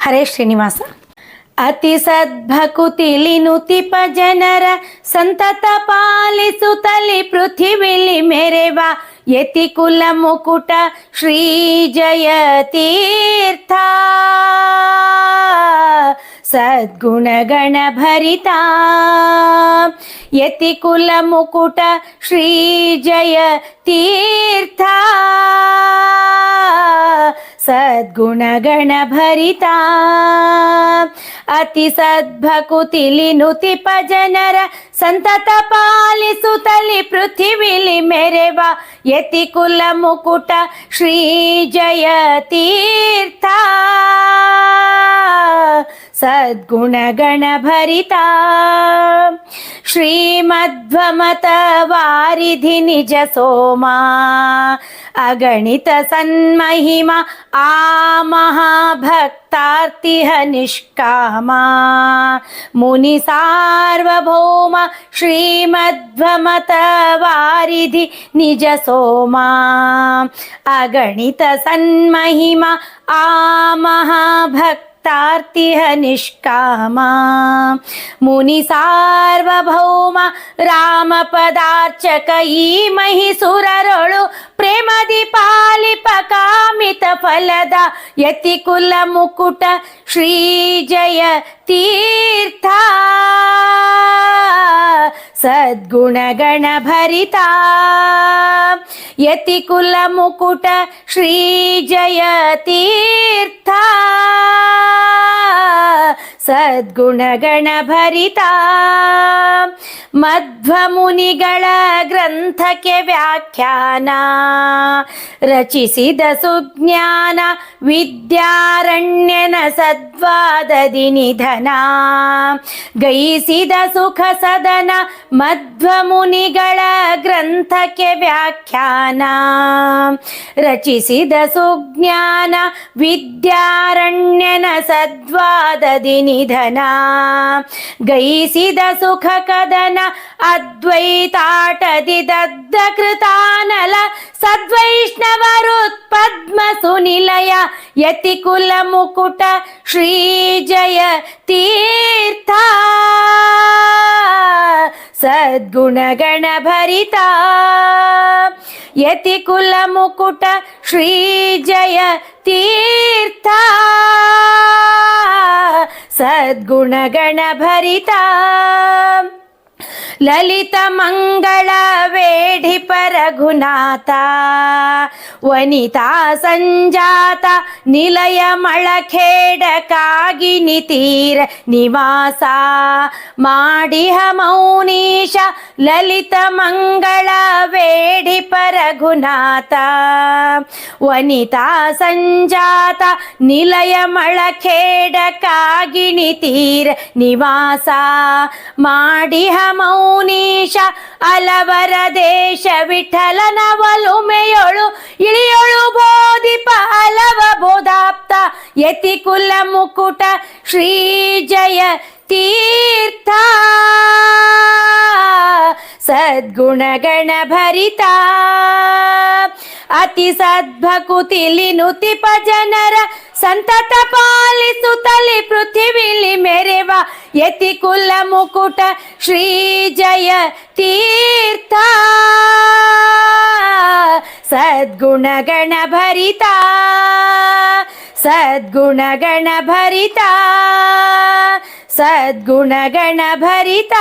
ಹರೇ ಶ್ರೀನಿವಾಸ ಅತಿ ಸದ್ಭಕುತಿಲಿ ನುತಿಪ ಜನರ ಸಂತತ ಪಾಲಿಸುತ್ತಲಿ ಪೃಥಿವಿಲಿ ಮೆರೆವ ಯತಿ ಕುಲ ಮುಕುಟ ಶ್ರೀ ಜಯ ತೀರ್ಥ ಸದ್ಗುಣಗಣ ಭರಿತ ಯತಿ ಕುಲ ಮುಕುಟ ಶ್ರೀ ಜಯ सद्गुण गण भरिता अति सद्भकुति लिनुति पजनर ಭರಿತ ಅತಿ ಸದ್ಭಕುತಿಲಿ ನುತಿಪ ಜನರ ಸಂತತ ಪಾಲಿಸುತ್ತಲಿ ಪೃಥಿವಿಲಿ ಮೆರೆವ ಯತಿ ಕುಲ ಮುಕುಟ ಶ್ರೀ ಜಯ ತೀರ್ಥ ಸದ್ಗುಣಗಣ ಭರಿತ ಶ್ರೀಮಧ್ವಮತ ವಾರಿಧಿ ನಿಜ ಸೋಮ ಅಗಣಿತ ಸನ್ಮಹಿಮ ಆ ಮಹಾಭಕ್ತಾರ್ತಿಹ ನಿಷ್ಕಾಮ ಮುನಿ ಸಾರ್ವಭೌಮ ಶ್ರೀಮಧ್ವಮತ ವಾರಿಧಿ ನಿಜ ಸೋಮ ಅಗಣಿತ ಸನ್ಮಹಿಮ ಆ ಮಹಾಭಕ್ತ ತಾರ್ತಿಹ ನಿಷ್ಕಾಮ ಮುನಿ ಸಾರ್ವಭೌಮ ರಾಮ ಪದಾರ್ಚಕ ಈ ಮಹಿಸುರರೊಳು ಪ್ರೇಮದಿ ಪಾಲಿಪ ಕಾಮಿತ ಫಲದ ತೀರ್ಥ ಸದ್ಗುಣಗಣ ಭರಿತ ಮಧ್ವ ಮುನಿಗಳ ಗ್ರಂಥಕ್ಕೆ ವ್ಯಾಖ್ಯಾನ ರಚಿಸಿದ ಸುಜ್ಞಾನ ವಿದ್ಯಾರಣ್ಯನ ಸದ್ವಾದದಿ ನಿಧನ. ಗೈಸಿದ ಸುಖ ಸದನ ಮಧ್ವ ಮುನಿಗಳ ಗ್ರಂಥಕ್ಕೆ ವ್ಯಾಖ್ಯಾನ. ರಚಿಸಿದ ಸುಜ್ಞಾನ ವಿದ್ಯಾರಣ್ಯನ ಸದ್ವಾದದಿ ನಿಧನ. ಗೈಸಿದ ಸುಖ ಕದನ ಅದ್ವೈತಾಟದಿ ದದ್ದ ಕೃತಾನಲ सद्वैष्णवरुत्पद्मसुनिलय यति कुलमुकुट श्रीजय तीर्था। सद्गुणगणभरिता। यति कुलमुकुट श्रीजय तीर्था। सद्गुणगणभरिता। ಲಲಿತ ಮಂಗಳ ವೇಢಿ ರಘುನಾಥ ವನಿತಾ ಸಂಜಾತ ನಿಲಯ ಮಳಖೇಡ ಕಾಗಿನಿ ತೀರ ನಿವಾಸ. ಮಾಡಿಹ ಮೌನೀಶ ಲಲಿತ ಮಂಗಳ ವೇಢಿ ರಘುನಾಥ ವನಿತಾ ಸಂಜಾತ ನಿಲಯ ಮಳಖೇಡ ಕಾಗಿನಿ ತೀರ ನಿವಾಸ. ಮಾಡಿಹ ಮೌನೀಶ ಅಲವರ ದೇಶ ವಿಠಲನ ಒಲುಮೆಯೊಳು ಇಳಿಯೊಳು ಬೋಧಿಪ ಅಲವ ಬೋಧಾಪ್ತ ಯತಿ ಕುಲ ಮುಕುಟ ಶ್ರೀ ಜಯ ತೀರ್ಥ. ಸದ್ಗುಣಗಣ ಭರಿತ. ಅತಿ ಸದ್ಭಕುತಿಲಿ ನುತಿಪ ಜನರ ಸಂತತ ಪಾಲಿಸುತ್ತಲಿ ಪೃಥ್ವಿಲಿ ಮೆರೆವ ಯತಿ ಕುಲ ಮುಕುಟ ಶ್ರೀ ಜಯ ತೀರ್ಥ. ಸದ್ಗುಣಗಣ ಭರಿತ. ಸದ್ಗುಣಗಣ ಭರಿತ. ಸದ್ಗುಣಗಣ ಭರಿತ.